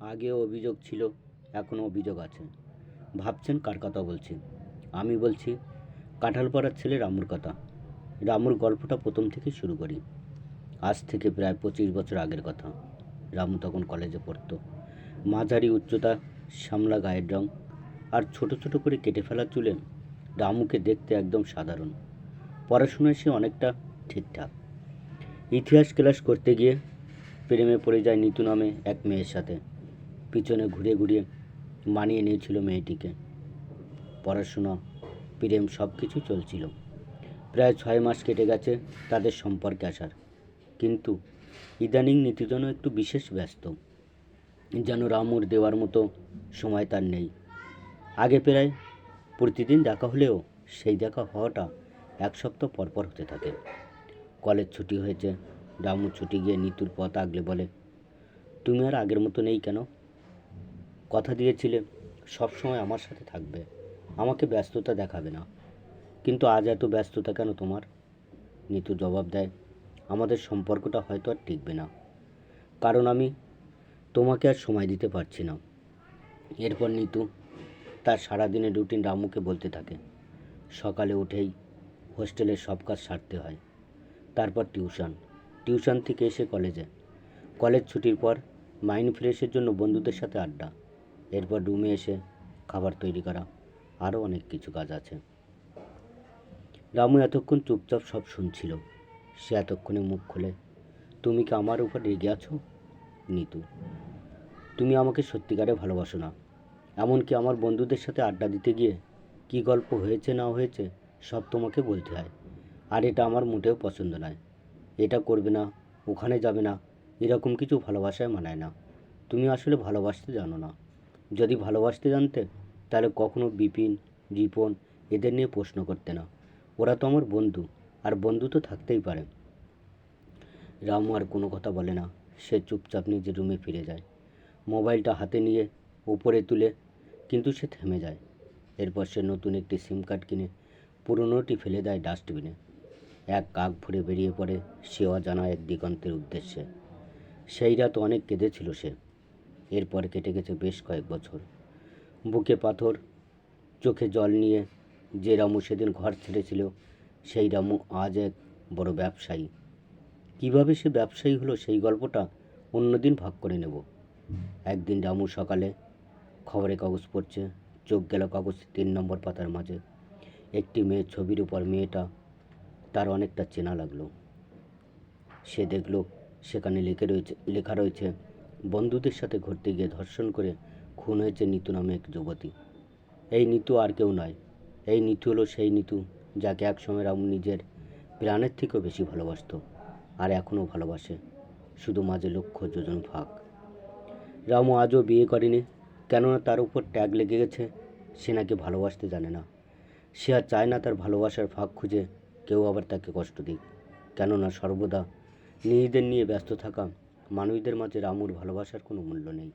আগেও অভিযোগ ছিল, এখনও অভিযোগ আছে। ভাবছেন কার কথা বলছি? আমি বলছি, কাঁঠালপাড়ার ছেলে রামুর কথা। রামুর গল্পটা প্রথম থেকে শুরু করি। আজ থেকে প্রায় পঁচিশ বছর আগের কথা। রামু তখন কলেজে পড়তো। মাঝারি উচ্চতা, শ্যামলা গায়ের রং আর ছোট ছোট করে কেটে ফেলা চুলে রামুকে দেখতে একদম সাধারণ। পড়াশোনায় সে অনেকটা ঠিকঠাক। ইতিহাস ক্লাস করতে গিয়ে প্রেমে পড়ে যায় নিতু নামে এক মেয়ের সাথে। পিছনে ঘুরে ঘুরিয়ে মানিয়ে নিয়েছিল মেয়েটিকে। পড়াশোনা, প্রেম সব কিছু চলছিল। প্রায় ছয় মাস কেটে গেছে তাদের সম্পর্কে আসার। কিন্তু ইদানিং নীতি যেন একটু বিশেষ ব্যস্ত। যেন রামুর দেওয়ার মতো সময় তার নেই। আগে প্রায় প্রতিদিন দেখা হলেও সেই দেখা হওয়াটা এক সপ্তাহ পরপর হতে থাকে। কলেজ ছুটি হয়েছে, রামু ছুটি গিয়ে নিতুর পথ আগলে বলে, তুমি আর আগের মতো নেই কেন? কথা দিয়েছিলে সব সময় আমার সাথে থাকবে। আমাকে ব্যস্ততা দেখাবে না। কিন্তু আজ এত ব্যস্ততা কেন তোমার? নিতু জবাব দেয়, আমাদের সম্পর্কটা হয়তো আর টিকবে না। কারণ আমি তোমাকে আর সময় দিতে পারছি না। এরপর নিতু তার সারাদিনের রুটিন রামুকে বলতে থাকে। সকালে উঠেই হোস্টেলের সব কাজ সারতে হয়। তারপর টিউশন। টিউশন থেকে এসে কলেজে। কলেজ ছুটির পর মাইন্ড ফ্রেশের জন্য বন্ধুদের সাথে আড্ডা। এরপর রুমে এসে খাবার তৈরি করা। আরও অনেক কিছু কাজ আছে। রামু এতক্ষণ চুপচাপ সব শুনছিল। সে এতক্ষণে মুখ খুলে, তুমি কি আমার উপর রেগে আছো? নিতু, তুমি আমাকে সত্যিকারে ভালোবাসো না। এমনকি আমার বন্ধুদের সাথে আড্ডা দিতে গিয়ে কী গল্প হয়েছে না হয়েছে, সব তোমাকে বলতে হয়। আর এটা আমার মোটেও পছন্দ নয়। এটা করবে না, ওখানে যাবে না, এরকম কিছু ভালোবাসায় মানায় না। তুমি আসলে ভালোবাসতে জানো না। যদি ভালোবাসতে জানতে তাহলে কখনো বিপিন, রিপন এদের নিয়ে প্রশ্ন করতে না। ওরা তো আমার বন্ধু, আর বন্ধু তো থাকতেই পারে। রামু আর কোনো কথা বলে না। সে চুপচাপ নিজের রুমে ফিরে যায়। মোবাইলটা হাতে নিয়ে উপরে তুলে, কিন্তু সে থেমে যায়। এরপর সে নতুন একটি সিম কার্ড কিনে পুরনোটি ফেলে দেয় ডাস্টবিনে। এক কাক ভরে বেরিয়ে পড়ে সে অজানা এক দিগন্তের উদ্দেশ্যে। সেই রাত অনেক কেঁদেছিল সে। এরপর কেটে গেছে বেশ কয়েক বছর। বুকে পাথর, চোখে জল নিয়ে যে রামু সেদিন ঘর ছেড়েছিল, সেই রামু আজ এক বড় ব্যবসায়ী। কীভাবে সে ব্যবসায়ী হলো সেই গল্পটা অন্যদিন ভাগ করে নেব। একদিন রামু সকালে খবরে কাগজ পড়ছে, চোখ গেল কাগজ তিন নম্বর পাতার মাঝে। একটি মেয়ের ছবির উপর মেয়েটা তার অনেকটা চেনা লাগল। সে দেখল সেখানে লিখে রয়েছে, লেখা রয়েছে বন্ধুদের সাথে ঘুরতে গিয়ে ধর্ষণ করে খুন হয়েছে নিতু নামে এক যুবতী। এই নিতু আর কেউ নয়। এই নিতু হলো সেই নিতু যাকে একসময় রামু নিজের প্রাণের থেকেও বেশি ভালোবাসতো আর এখনও ভালোবাসে। শুধু মাঝে লক্ষ্য যোজন ফাঁক। রামু আজও বিয়ে করেনি। কেননা তার উপর ট্যাগ লেগে গেছে। সে নাকি ভালোবাসতে জানে না। সে আর চায় না তার ভালোবাসার ফাঁক খুঁজে কেউ আবার তাকে কষ্ট দিক। কেননা সর্বদা নিজেদের নিয়ে ব্যস্ত থাকা মানুষদের মাঝে রামুর ভালোবাসার কোনো মূল্য নেই।